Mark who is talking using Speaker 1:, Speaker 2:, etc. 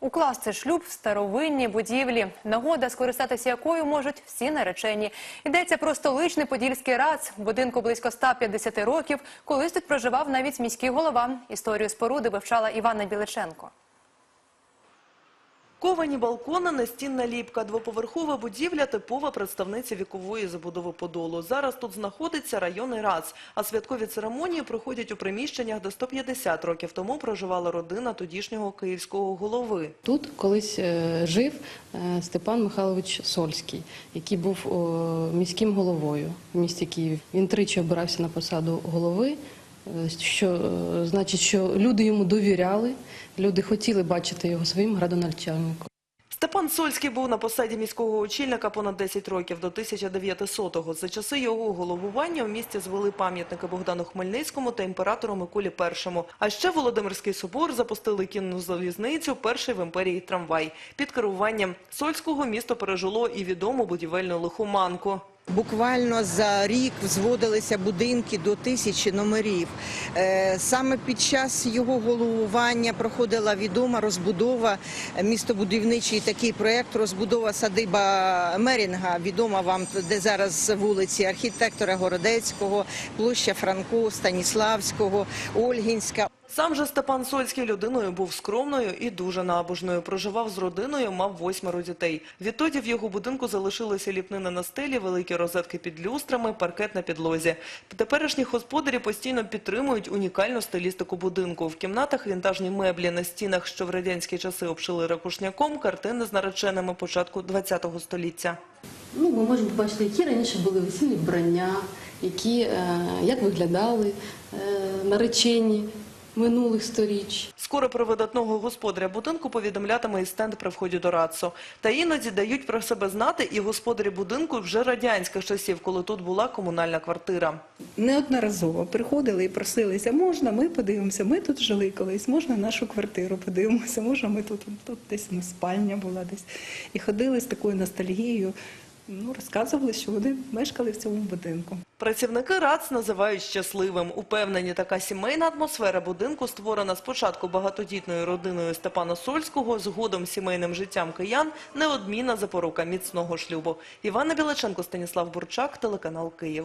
Speaker 1: Укласти шлюб в старовинній будівлі. Нагода, скористатися якою можуть всі наречені. Йдеться про столичний подільський рац. Будинку близько 150 років. Колись тут проживав навіть міський голова. Історію споруди вивчала Івана Біличенко.
Speaker 2: Ковані балкони, настінна ліпка, двоповерхова будівля – типова представниця вікової забудови Подолу. Зараз тут знаходиться районний РАЦ, а святкові церемонії проходять у приміщеннях, де 150 років тому проживала родина тодішнього київського голови.
Speaker 3: Тут колись е, жив е, Степан Михайлович Сольський, який був міським головою в місті Києві. Він тричі обирався на посаду голови, що е, значить, що люди йому довіряли, люди хотіли бачити його своїм градоначальником.
Speaker 2: Степан Сольський був на посаді міського очільника понад 10 років, до 1900-го. За часи його головування в місті звели пам'ятники Богдану Хмельницькому та імператору Миколі І. А ще Володимирський собор запустили кінну залізницю, перший в імперії трамвай. Під керуванням Сольського місто пережило і відому будівельну лихоманку.
Speaker 4: Буквально за рік взводилися будинки до тисячі номерів. Е, Саме під час його головування проходила відома розбудова, е, містобудівничий такий проєкт, розбудова садиба Мерінга, відома вам, де зараз вулиці архітектора Городецького, площа Франко, Станіславського, Ольгінська.
Speaker 2: Сам же Степан Сольський людиною був скромною і дуже набожною. Проживав з родиною, мав восьмеро дітей. Відтоді в його будинку залишилися ліпнини на стелі, великі розетки під люстрами, паркет на підлозі. Теперішні господарі постійно підтримують унікальну стилістику будинку. В кімнатах вінтажні меблі, на стінах, що в радянські часи обшили ракушняком, картини з нареченими початку ХХ століття.
Speaker 3: Ну, ми можемо побачити, які раніше були весільні вбрання, які, е, як виглядали е, наречені минулих сторіч.
Speaker 2: Скоро про видатного господаря будинку повідомлятиме і стенд при вході до Рацо. Та іноді дають про себе знати і господарі будинку вже радянських часів, коли тут була комунальна квартира.
Speaker 5: Неодноразово приходили і просилися, можна, ми подивимося, ми тут жили колись, можна нашу квартиру подивимося, може ми тут, тут десь ну, спальня була десь. І ходили з такою ностальгією, ну, розказували, що вони мешкали в цьому будинку.
Speaker 2: Працівники РАЦ називають щасливим. Упевнені, така сімейна атмосфера будинку створена спочатку багатодітною родиною Степана Сольського, згодом сімейним життям киян, неодмінна запорука міцного шлюбу. Івана Білаченко, Станіслав Бурчак, телеканал Київ.